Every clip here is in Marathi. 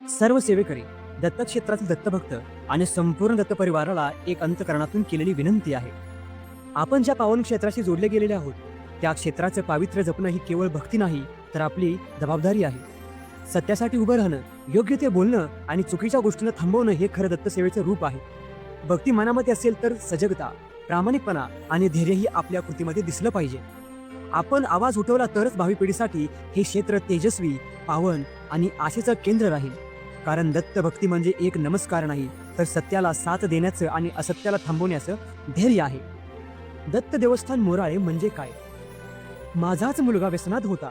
सर्व सेवेकरी दत्तक्षेत्रातील दत्तभक्त आणि संपूर्ण दत्त परिवाराला एक अंतकरणातून केलेली विनंती आहे. आपण ज्या पावन क्षेत्राशी जोडले गेलेले आहोत त्या क्षेत्राचं पावित्र्य जपणं ही केवळ भक्ती नाही तर आपली जबाबदारी आहे. सत्यासाठी उभं राहणं योग्य ते बोलणं आणि चुकीच्या गोष्टींना थांबवणं हे खरं दत्तसेवेचं रूप आहे. भक्ती मनामध्ये असेल तर सजगता प्रामाणिकपणा आणि धैर्यही आपल्या कृतीमध्ये दिसलं पाहिजे. आपण आवाज उठवला तरच भावी पिढीसाठी हे क्षेत्र तेजस्वी पावन आणि आशेचं केंद्र राहील. कारण दत्त भक्ती म्हणजे एक नमस्कार नाही तर सत्याला साथ देण्याचं आणि असत्याला थांबवण्याचं धैर्य आहे. दत्त देवस्थान मोराळे म्हणजे काय? माझाच मुलगा व्यसनात होता.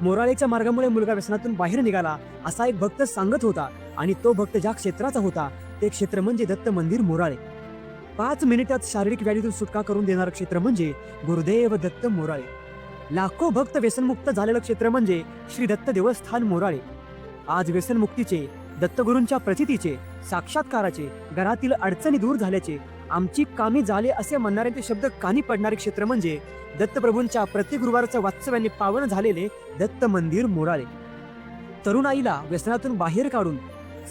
मोराळेच्या मार्गामुळे मुलगा व्यसनातून बाहेर निघाला असा एक भक्त सांगत होता आणि तो भक्त ज्या क्षेत्राचा होता ते क्षेत्र म्हणजे दत्त मंदिर मोराळे. पाच मिनिटात शारीरिक व्याधीतून सुटका करून देणारं क्षेत्र म्हणजे गुरुदेव दत्त मोराळे. लाखो भक्त व्यसनमुक्त झालेलं क्षेत्र म्हणजे श्री दत्त देवस्थान मोराळे. आज व्यसनमुक्तीचे दत्तगुरूंच्या प्रचितीचे साक्षात्काराचे घरातील अडचणी दूर झाल्याचे आमची कामी झाले असे म्हणणाऱ्यांचे शब्द कानी पडणारे क्षेत्र म्हणजे दत्तप्रभूंच्या प्रत्येक गुरुवारचं वास्तव्याने पावन झालेले दत्त मंदिर मोराळे तरुणाईला व्यसनातून बाहेर काढून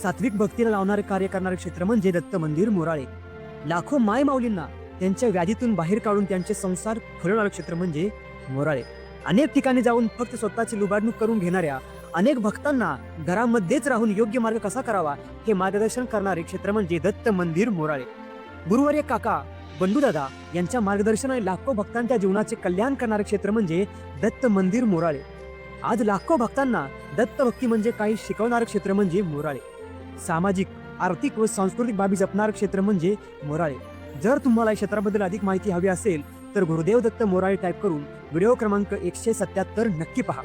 सात्विक भक्तीला लावणारे कार्य करणारे क्षेत्र म्हणजे दत्त मंदिर मोराळे. लाखो माय माऊलींना त्यांच्या व्याधीतून बाहेर काढून त्यांचे संसार फुलवणारे क्षेत्र म्हणजे मोराळे. अनेक ठिकाणी जाऊन फक्त स्वतःची लुबाडणूक करून घेणाऱ्या अनेक भक्तांना घरामध्येच राहून योग्य मार्ग कसा करावा हे मार्गदर्शन करणारे क्षेत्र म्हणजे दत्त मंदिर मोराळे. गुरुवर्य काका बंडूदादा यांच्या मार्गदर्शनाने लाखो भक्तांच्या जीवनाचे कल्याण करणारे क्षेत्र म्हणजे दत्त मंदिर मोराळे. आज लाखो भक्तांना दत्त भक्ती म्हणजे काही शिकवणारं क्षेत्र म्हणजे मोराळे. सामाजिक आर्थिक व सांस्कृतिक बाबी जपणारं क्षेत्र म्हणजे मोराळे. जर तुम्हाला या क्षेत्राबद्दल अधिक माहिती हवी असेल तर गुरुदेव दत्त मोराळे टाईप करून व्हिडिओ क्रमांक एकशे सत्याहत्तर नक्की पहा.